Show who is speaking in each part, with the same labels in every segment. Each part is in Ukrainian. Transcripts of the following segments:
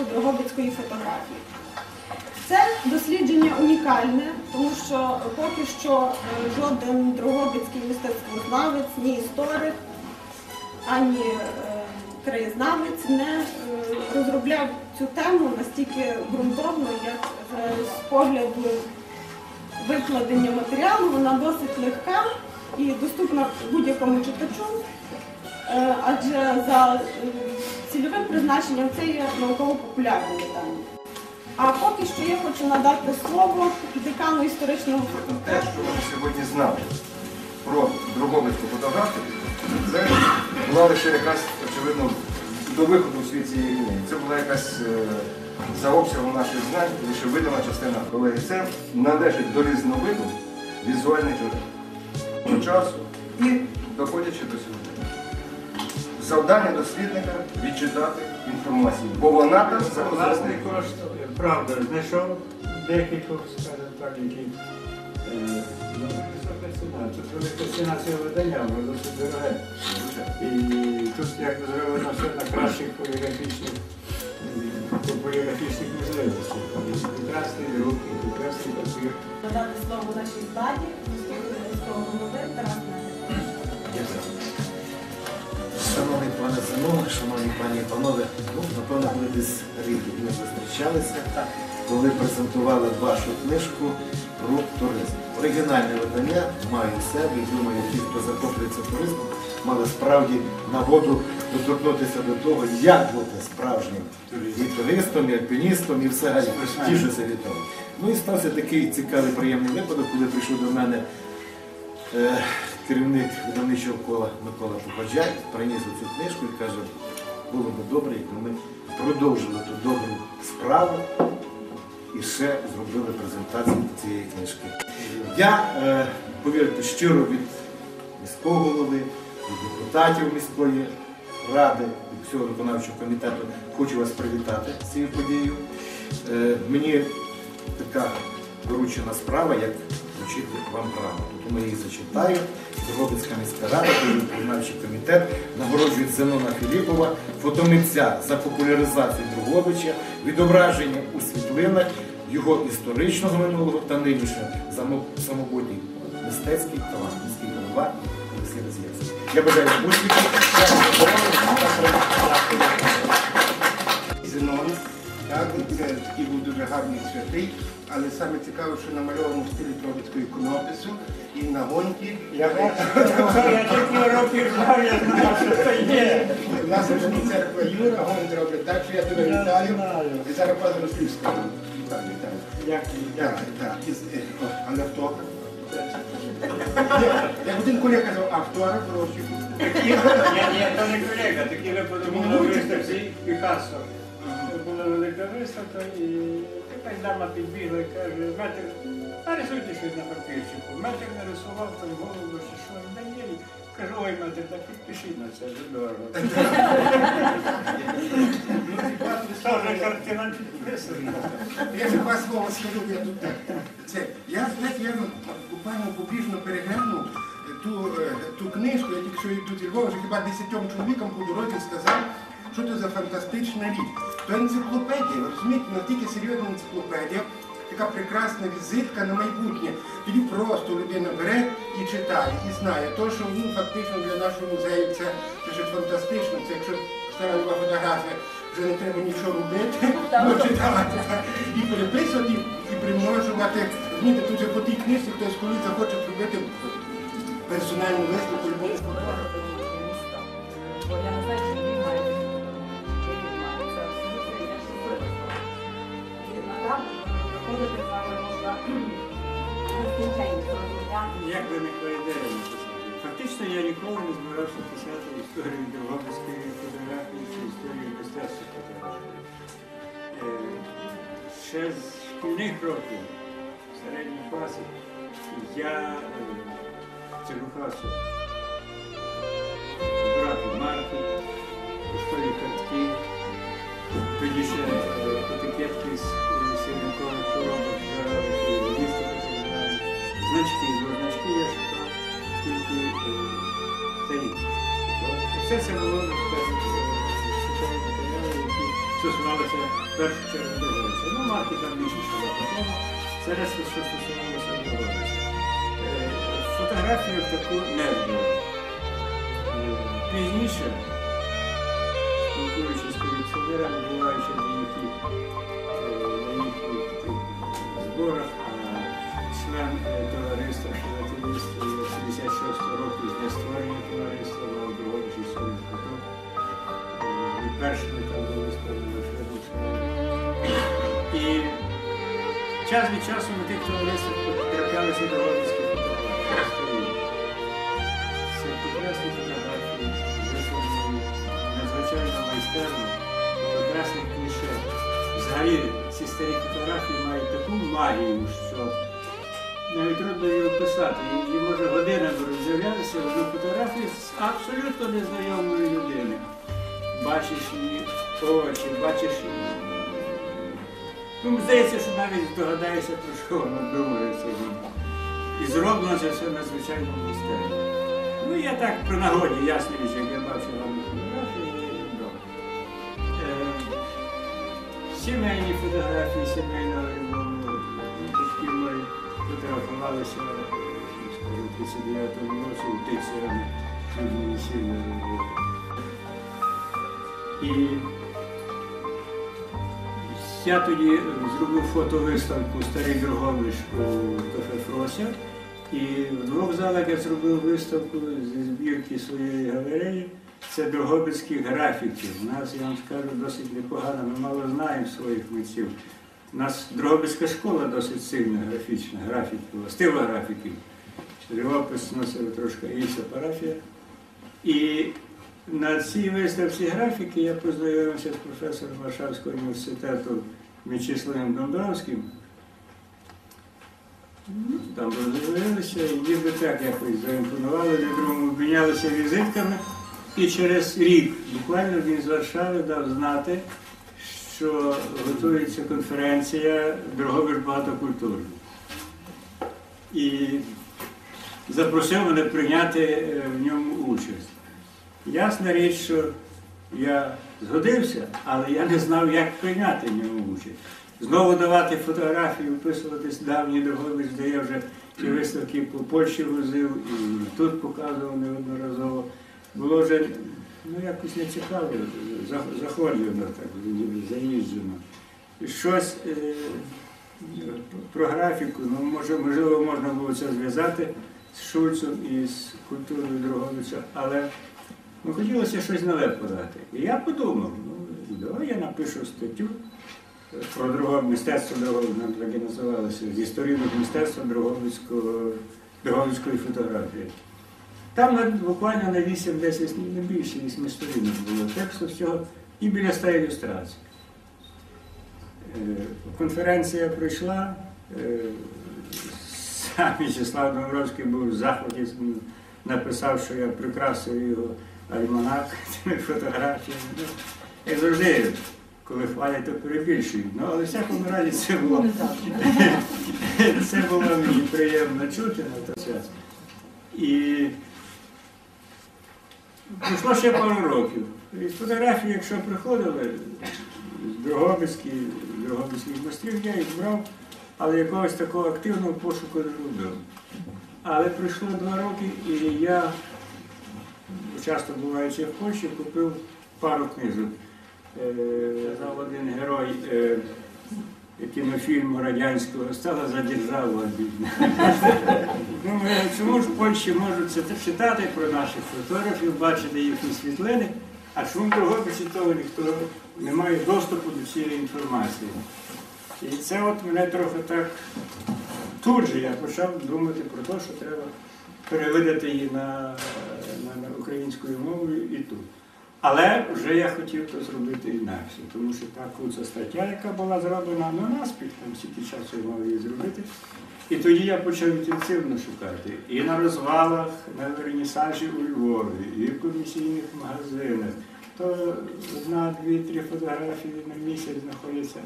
Speaker 1: Мистецтво Дрогобицької фотографії. Це дослідження унікальне, тому що поки що е, жоден дрогобицький мистецтвознавець, ні історик, ані е, краєзнавець не е, розробляв цю тему настільки ґрунтовно, як з погляду викладення матеріалу. Вона досить легка і доступна будь-якому читачу, адже за цільовим призначенням це є науково-популярне видання. А поки що я хочу надати слово декану історичного
Speaker 2: Те, що ви сьогодні знали про Дрогобицьку фотографію, це була лише якась, очевидно, до виходу в світ цієї книги. Це була якась е, за обсягом наших знань, лише видана частина. Колеги, це належить до різновиду візуальних джерел. Часу і доходячи до сьогодення. Завдання дослідника відчитати інформацію, бо вона там
Speaker 3: Власне
Speaker 2: заознаний.
Speaker 3: коштує. Правда, знайшов декількох, скажімо так, які е, ну. Тут велика ціна цього видання, воно досить дороге. І тут як зроблено все на кращих поліграфічних м, по поліграфічних можливостях. І прекрасний друк, і прекрасний папір.
Speaker 1: Надати слово нашій зладі, наступного міського голови Тарас.
Speaker 4: Шановний пане Зенон, шановні пані і панове, ну, напевно, ми десь рік ми зустрічалися, коли презентували вашу книжку про туризм. Оригінальне видання маю в себе думаю, ті, хто захоплюється туризмом, мали справді нагоду доторкнутися до того, як бути справжнім і туристом, і альпіністом, і взагалі тішуся від того. Ну і стався такий цікавий, приємний випадок, коли прийшов до мене Е, керівник видавничого кола Микола Попаджай приніс цю книжку і каже, було б добре, якби ми продовжили ту добру справу і ще зробили презентацію цієї книжки. Я, е, повірте, щиро від міського голови, від депутатів міської ради, від всього виконавчого комітету хочу вас привітати з цією подією. Е, мені така доручена справа, як вручити вам грамоту. Тому я її зачитаю. Дрогобицька міська рада, виконавчий комітет нагороджує Зенона Філіпова, фотомитця за популяризацію Дрогобича, відображення у світлинах його історичного минулого та нинішнього само- самобутній мистецький талант, міський голова Олексій Роз'євський. Я бажаю успіхів, щастя, здоров'я та
Speaker 5: так, це такий був дуже гарний святий, але саме цікаве, що намальовано в стилі Тробицького іконопису і на гонті.
Speaker 3: Я тільки років знав, я знав, що це є.
Speaker 5: Власне, ж не церква Юра, гонт роблять так, що я тебе вітаю. І зараз пан Рослів скажу. Так, вітаю.
Speaker 3: Дякую.
Speaker 5: Так, е, о, але. Ні, Як один колега казав, автограф гроші.
Speaker 3: Ні, ні, то не колега, такі випадок був на виставці Пікассо. Це була велика виставка і якась дама підбігла і каже, метр, нарисуйте щось на папірчику. Метр нарисував там голову, чи що, да ні. Кажу, ой, метр, так підпишіть на це, вже дорого. Що вже картина підписана?
Speaker 5: Я ж два слова скажу, я тут так. Це, я, знаєте, я буквально побіжно переглянув ту, е, ту книжку, я тільки що її тут зі Львова, вже хіба десятьом чоловікам по дорозі сказав, що це за фантастична річ. То енциклопедія, ви розумієте, настільки серйозна енциклопедія, така прекрасна візитка на майбутнє. Тоді просто людина бере і читає, і знає. То, що ну, фактично для нашого музею це, це фантастично. Це якщо стара нова фотографія, вже не треба нічого робити, ну, читати і переписувати, і примножувати. Розумієте, тут же по тій книжці хтось коли захоче зробити персональну виставку любого фотографа.
Speaker 6: Нескінченні.
Speaker 3: Як виникла ідея написати? Фактично я ніколи не збирався писати історію Дрогобицької фотографії чи історію мистецтва фотографії. Е, Ще з шкільних років, середніх класів, я е, цілухався брати марки, поштові картки, е, е, коробок збирали, значки, бо значки я шукав е, старі. Все це було чергу Дрогобича. Ну, марки там. Е, не було. Е, Пізніше, спілкуючись з колекціонерами, буваючи на їхніх е, зборах, член е, товариства філателістів 76 року з дня створення товариства на Дрогобичі своїх фото. І першими там були виставлені І час від часу на тих товариствах траплялися дрогобицькі фотографії. Це прекрасні фотографії, надзвичайно майстерно, прекрасних кліше. Взагалі ці старі фотографії мають таку магію, що навіть трудно її описати. Її може годинами роздивлятися одну фотографію з абсолютно незнайомої людини. Бачиш її очі, бачиш. Ну, здається, що навіть здогадаєшся, про що вона думає сьогодні. І зроблено це все надзвичайно майстерно. Ну, я так при нагоді, річ, як я бачу Сімейні фотографії сімейного альбому, які ми фотографувалися, в 39-му році у Тиціані, чудні весільні роботи. І я тоді зробив фотовиставку Старий Дрогобич у кафе Фрося. І в двох залах я зробив виставку зі збірки своєї галереї. Це дрогобицьких графіків. У нас, я вам скажу, досить непогано. Ми мало знаємо своїх митців. У нас Дрогобицька школа досить сильна, графічна, графікова, стилографіків. Живопис носила трошки інша парафія. І на цій виставці графіки я познайомився з професором Варшавського університету Мічиславом Домбровським. Там роздивилися, і ніби так якось заімпонували, другому обмінялися візитками. І через рік буквально він з Варшави дав знати, що готується конференція Дрогобич багатокультурний. І запросив мене прийняти е, в ньому участь. Ясна річ, що я згодився, але я не знав, як прийняти в ньому участь. Знову давати фотографії, виписуватись давній Дрогобич, де я вже ці виставки по Польщі возив і тут показував неодноразово. Було вже ну, якось не цікаво, за- захворювано так, заїжджено. Щось е, про графіку, ну, може, можливо, можна було це зв'язати з Шульцем і з культурою Дрогобича, але ну, хотілося щось нове подати. І я подумав, ну, давай я напишу статтю про Дрогоб... мистецтво Дрогобицького, нам так і називалося, з історійного мистецтва Дрогобицької фотографії. Там буквально на 8-10, не більше 8 сторінок було тексту всього і біля ста ілюстрацій. Е, Конференція пройшла, е, сам В'ячеслав Домбровський був в захваті, написав, що я прикрасив його альманах тими фотографіями. Ну, Як завжди, коли хвалять, то перебільшують. Ну, але в всякому разі це було, це було мені приємно чути на той час. І пройшло ще пару років. І фотографії, якщо приходили з Дрогобицьких, Дрогобицьких я їх брав, але якогось такого активного пошуку не робив. Але пройшло два роки, і я, часто буваючи в Польщі, купив пару книжок. Е, Казав один герой е, кінофільму радянського стала за державу обідна. Ну, чому ж в Польщі можуть це читати про наших фотографів, бачити їхні світлини, а чому Дрогобичі того ніхто не має доступу до цієї інформації? І це от мене трохи так тут же я почав думати про те, що треба перевидати її на, на, на українською мовою і тут. Але вже я хотів то зробити інакше, тому що та куца стаття, яка була зроблена, ну наспіх, там стільки часу мав її зробити. І тоді я почав інтенсивно шукати. І на розвалах, на вернісажі у Львові, і в комісійних магазинах. То одна, дві, три фотографії на місяць знаходяться.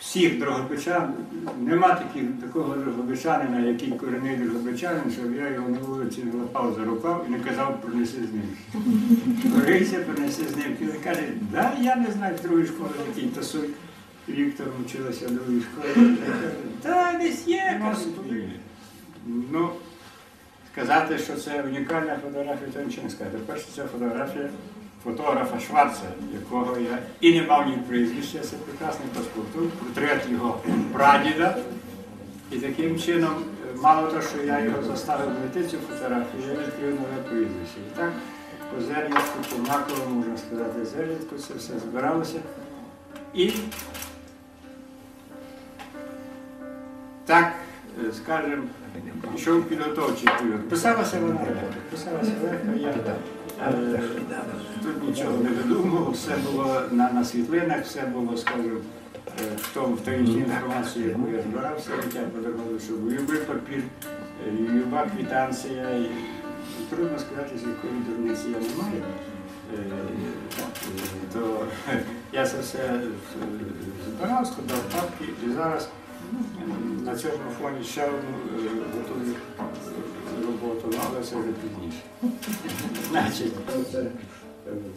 Speaker 3: Всіх дрогобичан, нема таких, такого дрогобичанина, який корінний дрогобичанин, щоб я його на вулиці не лапав за рукав і не казав принеси з ним. Борися, принеси з ним. Він каже, да, я не знаю, з другої школи який тасуй. Віктор вчилася в другій школі. Та десь є, кажу. Ну, сказати, що це унікальна фотографія, то нічого не сказати. Перше, це фотографія фотографа Шварца, якого я і не мав ні прізвища, це прекрасний паспорту, портрет його прадіда. І таким чином, е, мало того, що я його заставив знайти цю фотографію, я відкрив нове прізвище. І так, по зернятку, по маковому, можна сказати, зернятку, це все збиралося. І так, е, скажемо, йшов підготовчий період. Писалася вона легко, писалася легко, я тут нічого не видумував, все було на, на світлинах, все було, скажімо, е, в тому, в тій інформації, яку я збирав, все життя подавали, що любий папір, е, люба і трудно сказати, з якої дурниці я не маю. Е, е, То я це все е, збирав, складав папки і зараз на цьому фоні ще одну е, готую роботу, але це вже пізніше. Це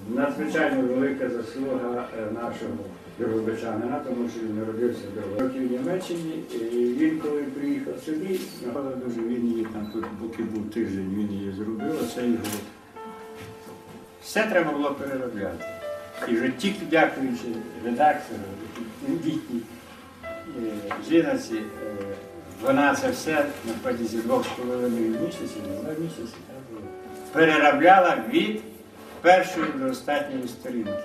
Speaker 3: надзвичайно велика заслуга е, нашого Дрогобичанина, тому що він народився до років в Німеччині. І він, коли приїхав сюди, дуже він її там тут, поки був тиждень, він її зробив, оце його. Все треба було переробляти. І вже тільки дякуючи редактору, дітній жіноці, е, вона це все на протязі двох з половиною місяців, два місяці, переробляла від першої до останньої сторінки.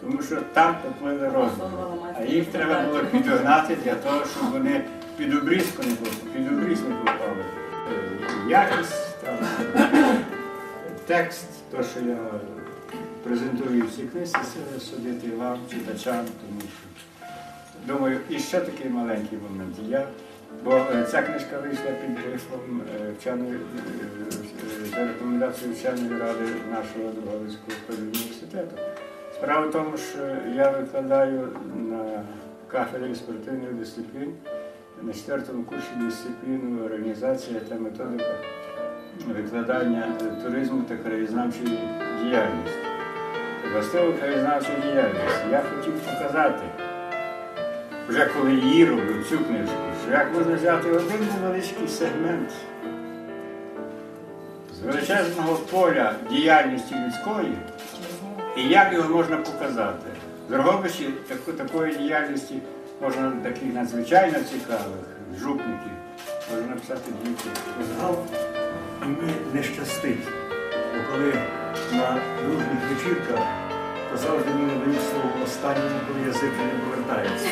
Speaker 3: Тому що там поплили роздуми. А їх треба було підогнати для того, щоб вони під обрізку не попали, під обріз не попали. Якість, там, текст, то, що я презентую в цій книжці, це судити вам, читачам, тому що думаю, і ще такий маленький момент. Я, бо е, ця книжка вийшла під грифом е, е, за рекомендацією вченої ради нашого Друговицького університету. Справа в тому, що я викладаю на кафедрі спортивних дисциплін на четвертому курсі дисципліну організація та методика викладання туризму та краєзнавчої діяльності. Властиво краєзнавчої діяльності. Я хотів показати, вже коли її робив цю книжку, що як можна взяти один невеличкий сегмент з величезного поля діяльності людської, і як його можна показати. Дрогобичі таку, такої діяльності можна таких надзвичайно цікавих жупників, можна написати книжки.
Speaker 7: І мені не щастить. Бо коли на дружніх вечірках, завжди мені дають слово останньому, коли язик не повертається.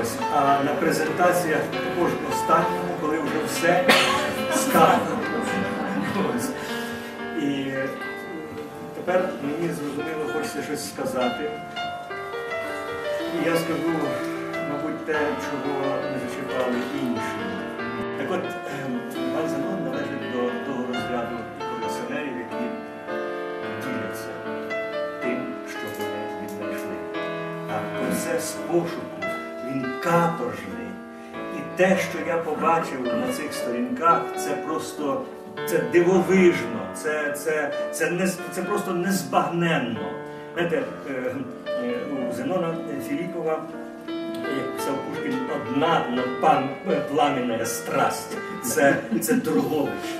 Speaker 7: Ось. А на презентаціях також останньому, коли вже все сказано. І тепер мені зрозуміло хочеться щось сказати. І я скажу, мабуть, те, чого не зачіпали інші. Так от, ем, пан А пошуку, він каторжний. І те, що я побачив на цих сторінках, це просто це дивовижно, це, це, це, не, це просто незбагненно. Знаєте, е, е, у Зенона Філіпова як писав Пушкін, одна но пан пламенна страсть. Це, це Дрогобич.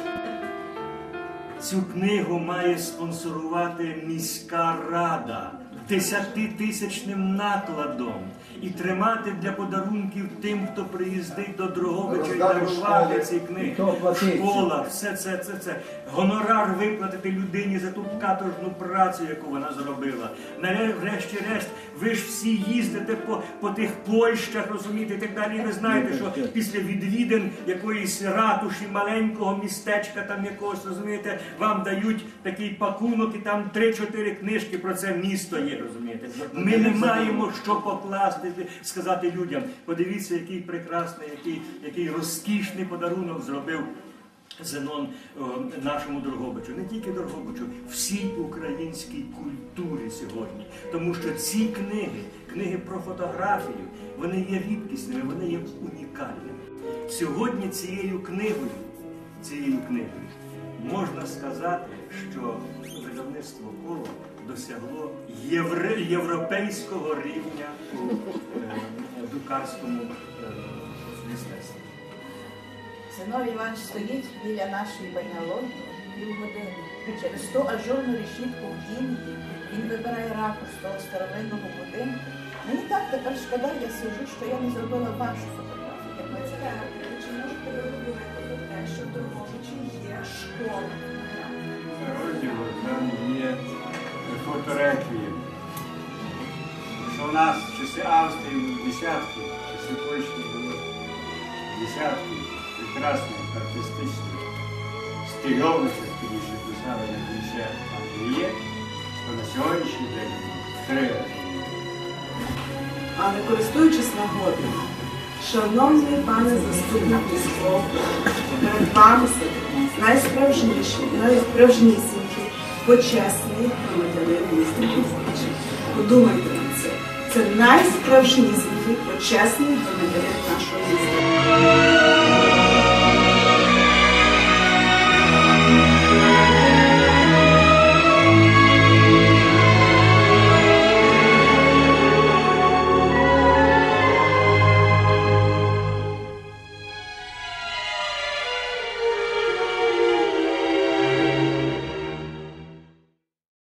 Speaker 7: Цю книгу має спонсорувати міська рада десятитисячним накладом і тримати для подарунків тим, хто приїздить до Дрогобича і дарувати ці книги. Школа, все це, це, це. Гонорар виплатити людині за ту каторжну працю, яку вона зробила. Врешті-решт, ви ж всі їздите по, по тих Польщах, розумієте, і так далі. І ви знаєте, що після відвідин якоїсь ратуші, маленького містечка, там якогось, розумієте, вам дають такий пакунок, і там 3-4 книжки про це місто є, розумієте. Ми не маємо що покласти, сказати людям. Подивіться, який прекрасний, який, який розкішний подарунок зробив Зенон о, нашому Дрогобичу, не тільки Дрогобичу, всій українській культурі сьогодні. Тому що ці книги, книги про фотографію, вони є рідкісними, вони є унікальними. Сьогодні цією книгою, цією книгою можна сказати, що видавництво коло досягло євре, європейського рівня у е, друкарському е, мистецтві.
Speaker 8: Зиновій Іванович стоїть біля нашої байналогії півгодини. Через ту ажурну решітку в кімнаті він вибирає ракурс того старовинного будинку. Мені так тепер шкода, я сижу, що я не зробила вашу фотографію. як ви це.
Speaker 1: Чи можете ви говорити про те, що в Дрогобичі є школа?
Speaker 3: Нас в часи Австрії десятки, в часи Польщі було десятки прекрасних артистичних стильовочок, тоді ще писали на кліше є, то на сьогоднішній день три.
Speaker 9: Але користуючись нагодою, шановний пане заступник міського, перед вами найсправжніший, найсправжнісінький, почесний громадянин міста Подумайте це. Найсправжнісінький, почесний громадянин нашого міста.